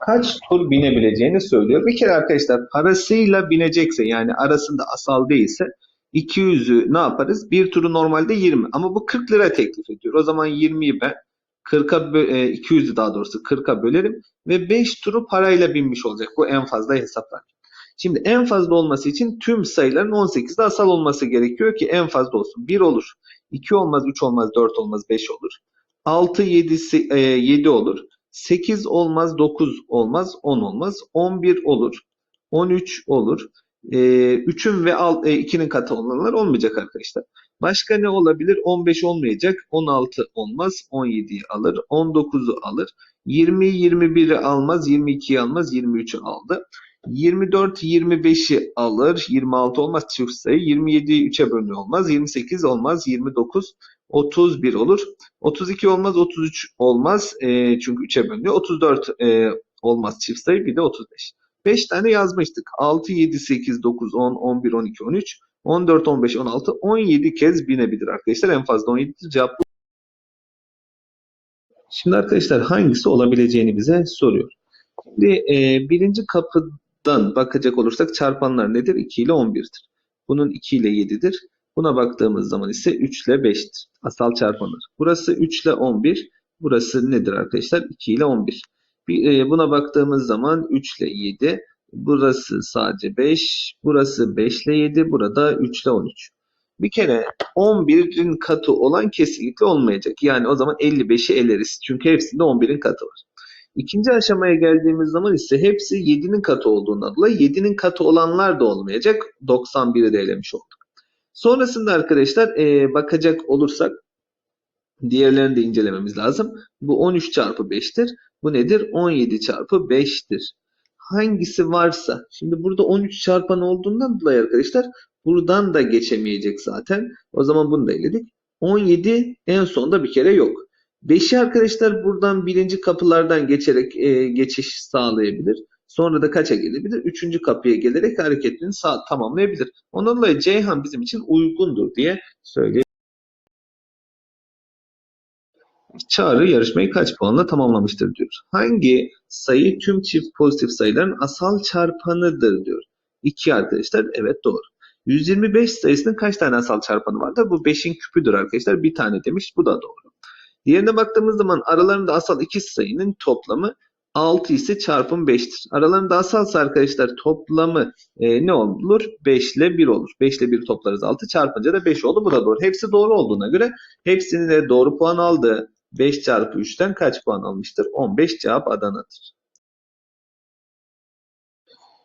kaç tur binebileceğini söylüyor. Bir kere arkadaşlar parasıyla binecekse yani arasında asal değilse 200'ü ne yaparız? Bir turu normalde 20 ama bu 40 lira teklif ediyor. O zaman 20'yi ben 40'a bö- e, 200'ü daha doğrusu 40'a bölerim ve 5 turu parayla binmiş olacak. Bu en fazla hesaplar. Şimdi en fazla olması için tüm sayıların 18'de asal olması gerekiyor ki en fazla olsun. 1 olur, 2 olmaz, 3 olmaz, 4 olmaz, 5 olur. 6, 7, 7 olur. 8 olmaz, 9 olmaz, 10 olmaz. 11 olur, 13 olur. E, 3'ün ve 2'nin katı olanlar olmayacak arkadaşlar. Başka ne olabilir? 15 olmayacak, 16 olmaz, 17'yi alır, 19'u alır. 20, 21'i almaz, 22'yi almaz, 23'ü aldı. 24 25'i alır. 26 olmaz çift sayı. 27 3'e bölünüyor olmaz. 28 olmaz. 29 31 olur. 32 olmaz. 33 olmaz. E, çünkü 3'e bölünüyor. 34 e, olmaz çift sayı. Bir de 35. 5 tane yazmıştık. 6, 7, 8, 9, 10, 11, 12, 13, 14, 15, 16, 17 kez binebilir arkadaşlar. En fazla 17'dir. Cevap bu. Şimdi arkadaşlar hangisi olabileceğini bize soruyor. Şimdi e, birinci kapıdan bakacak olursak çarpanlar nedir? 2 ile 11'dir. Bunun 2 ile 7'dir. Buna baktığımız zaman ise 3 ile 5'tir. Asal çarpanlar. Burası 3 ile 11. Burası nedir arkadaşlar? 2 ile 11. Bir, e, buna baktığımız zaman 3 ile 7. Burası sadece 5. Burası 5 ile 7. Burada 3 ile 13. Bir kere 11'in katı olan kesinlikle olmayacak. Yani o zaman 55'i eleriz. Çünkü hepsinde 11'in katı var. İkinci aşamaya geldiğimiz zaman ise hepsi 7'nin katı olduğundan dolayı 7'nin katı olanlar da olmayacak. 91'i de elemiş olduk. Sonrasında arkadaşlar e, bakacak olursak diğerlerini de incelememiz lazım. Bu 13 çarpı 5'tir. Bu nedir? 17 çarpı 5'tir. Hangisi varsa. Şimdi burada 13 çarpan olduğundan dolayı arkadaşlar buradan da geçemeyecek zaten. O zaman bunu da eledik. 17 en sonda bir kere yok. 5'i arkadaşlar buradan birinci kapılardan geçerek e, geçiş sağlayabilir. Sonra da kaça gelebilir? Üçüncü kapıya gelerek hareketini sağ, tamamlayabilir. Ondan dolayı Ceyhan bizim için uygundur diye söyleyebiliriz. Çağrı yarışmayı kaç puanla tamamlamıştır diyor. Hangi sayı tüm çift pozitif sayıların asal çarpanıdır diyor. 2 arkadaşlar. Evet doğru. 125 sayısının kaç tane asal çarpanı vardır? Bu 5'in küpüdür arkadaşlar. Bir tane demiş. Bu da doğru. Diğerine baktığımız zaman aralarında asal iki sayının toplamı 6 ise çarpım 5'tir. Aralarında asalsa arkadaşlar toplamı e, ne olur? 5 ile 1 olur. 5 ile 1 toplarız 6 çarpınca da 5 oldu. Bu da doğru. Hepsi doğru olduğuna göre hepsinin de doğru puan aldı. 5 çarpı 3'ten kaç puan almıştır? 15 cevap Adana'dır.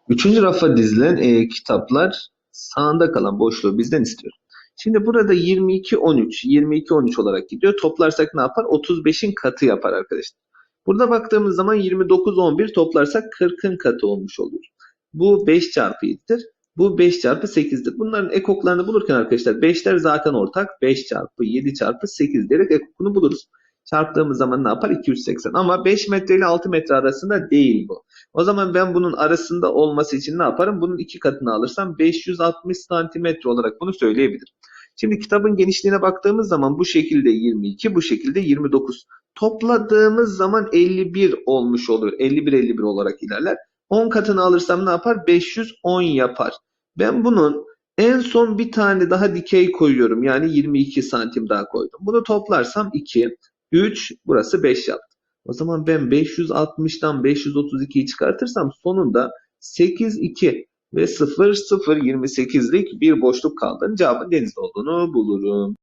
Üçüncü rafa dizilen e, kitaplar sağında kalan boşluğu bizden istiyor. Şimdi burada 22 13 22 13 olarak gidiyor. Toplarsak ne yapar? 35'in katı yapar arkadaşlar. Burada baktığımız zaman 29 11 toplarsak 40'ın katı olmuş oluyor. Bu 5 çarpı 7'dir. Bu 5 çarpı 8'dir. Bunların ekoklarını bulurken arkadaşlar 5'ler zaten ortak. 5 çarpı 7 çarpı 8 diyerek ekokunu buluruz. Çarptığımız zaman ne yapar? 280. Ama 5 metre ile 6 metre arasında değil bu. O zaman ben bunun arasında olması için ne yaparım? Bunun iki katını alırsam 560 santimetre olarak bunu söyleyebilirim. Şimdi kitabın genişliğine baktığımız zaman bu şekilde 22, bu şekilde 29. Topladığımız zaman 51 olmuş olur. 51-51 olarak ilerler. 10 katını alırsam ne yapar? 510 yapar. Ben bunun en son bir tane daha dikey koyuyorum. Yani 22 santim daha koydum. Bunu toplarsam 2, 3, burası 5 yaptı. O zaman ben 560'dan 532'yi çıkartırsam sonunda 8, 2 ve 0, 0, 28'lik bir boşluk kaldığını cevabın denizde olduğunu bulurum.